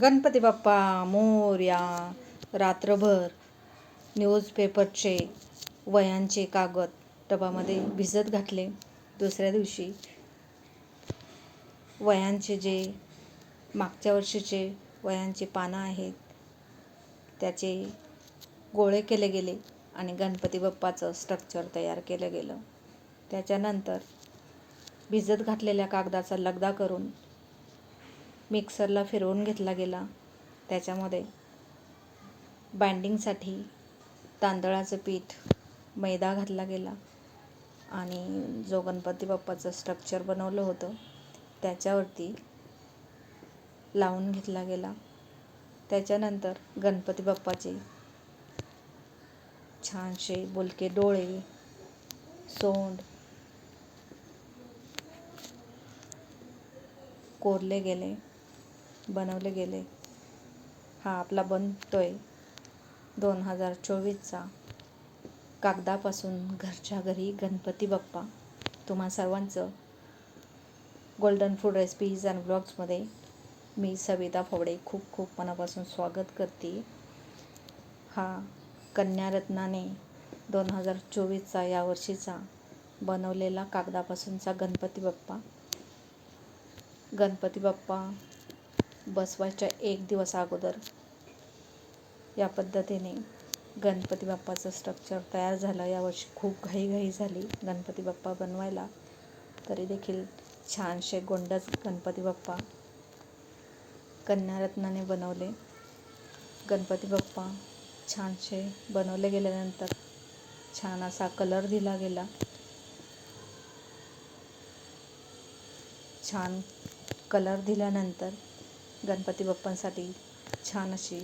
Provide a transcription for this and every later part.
गणपती बाप्पा मोरया रात्रभर न्यूजपेपरचे वयांचे कागद टबामध्ये भिजत घातले. दुसऱ्या दिवशी वयांचे जे मागच्या वर्षीचे वयांचे पानं आहेत त्याचे गोळे केले गेले आणि गणपती बाप्पाचं स्ट्रक्चर तयार केलं गेलं. त्याच्यानंतर भिजत घातलेल्या कागदाचा लगदा करून मिक्सरला फिरवून घेतला गेला. त्याच्यामध्ये बाइंडिंगसाठी तांदळाचं पीठ मैदा घातला गेला आणि जो गणपती बाप्पाचं स्ट्रक्चर बनवलं होतं त्याच्यावरती लावून घेतला गेला. त्याच्यानंतर गणपती बाप्पाचे छानसे बोलके डोळे सोंड कोरले गेले. बनवले गेले. हा आपला बनतोय दोन हजार चोवीसचा. कागदापासून घरच्या घरी गणपती बाप्पा. तुम्हा सर्वांचं गोल्डन फूड रेसिपीज अँड ब्लॉग्समध्ये मी सविता फवडे खूप खूप मनापासून स्वागत करते. हा कन्यारत्नाने दोन हजार चोवीसचा यावर्षीचा बनवलेला कागदापासूनचा गणपती बाप्पा. गणपती बाप्पा बसवायच्या एक दिवस अगोदर. या पद्धतीने गणपती बाप्पाचं स्ट्रक्चर तयार झालं. यावर्षी खूप घाईघाई झाली गणपती बाप्पा बनवायला. तरी देखील छानसे गोंडस गणपती बाप्पा कन्यारत्नाने बनवले. गणपती बाप्पा छानसे बनवले गेल्यानंतर छान असा कलर दिला गेला. छान कलर दिल्यानंतर गणपती बाप्पांसाठी छान अशी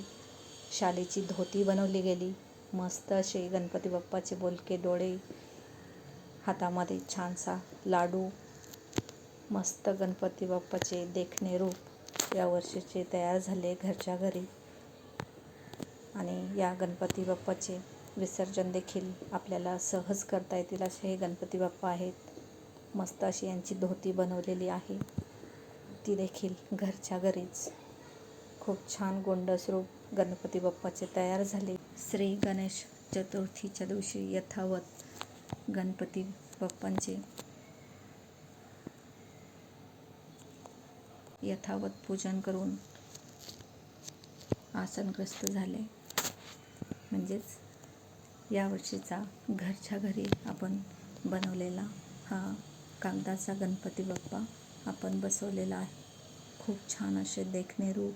शालीची धोती बनवली गेली. मस्त असे गणपती बाप्पाचे बोलके डोळे हातामध्ये छानसा लाडू मस्त गणपती बाप्पाचे देखणे रूप या वर्षीचे तयार झाले घरच्या घरी. आणि या गणपती बाप्पाचे विसर्जन देखील आपल्याला सहज करता येतील असे हे गणपती बाप्पा आहेत. मस्त अशी यांची धोती बनवलेली आहे. ती देखील घरच्या घरीच. खूप छान गोंडस रूप गणपती बाप्पाचे तयार झाले. श्री गणेश चतुर्थीच्या दिवशी यथावत गणपती बाप्पांचे यथावत पूजन करून आसनग्रस्त झाले. म्हणजेच यावर्षीचा घरच्या घरी आपण बनवलेला हा कागदाचा गणपती बाप्पा आपण बसवलेला आहे. खूप छान असे देखणे रूप.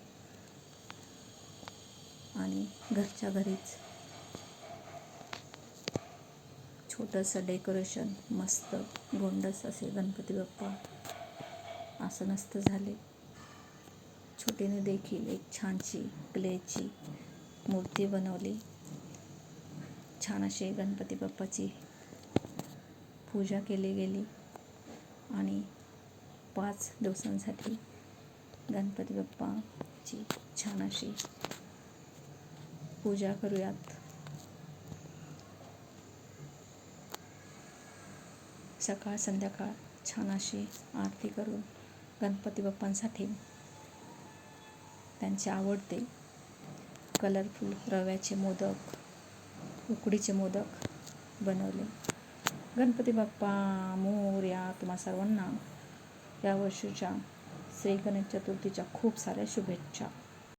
आणि घरच्या घरीच. छोटंसं डेकोरेशन मस्त गोंडस असे गणपती बाप्पा. आसनस्थ झाले. छोटीने देखील एक छानशी क्लेची मूर्ती बनवली. छान असे गणपती बाप्पाची पूजा केली गेली. आणि पाच दिवसांसाठी गणपती बाप्पाची छान अशी पूजा करूयात. सकाळ संध्याकाळ छान अशी आरती करून गणपती बाप्पांसाठी त्यांचे आवडते कलरफुल रव्याचे मोदक उकडीचे मोदक बनवले. गणपती बाप्पा मोर्या तुम्हा सर्वांना या वर्षीच्या श्री गणेश चतुर्थीच्या खूप साऱ्या शुभेच्छा.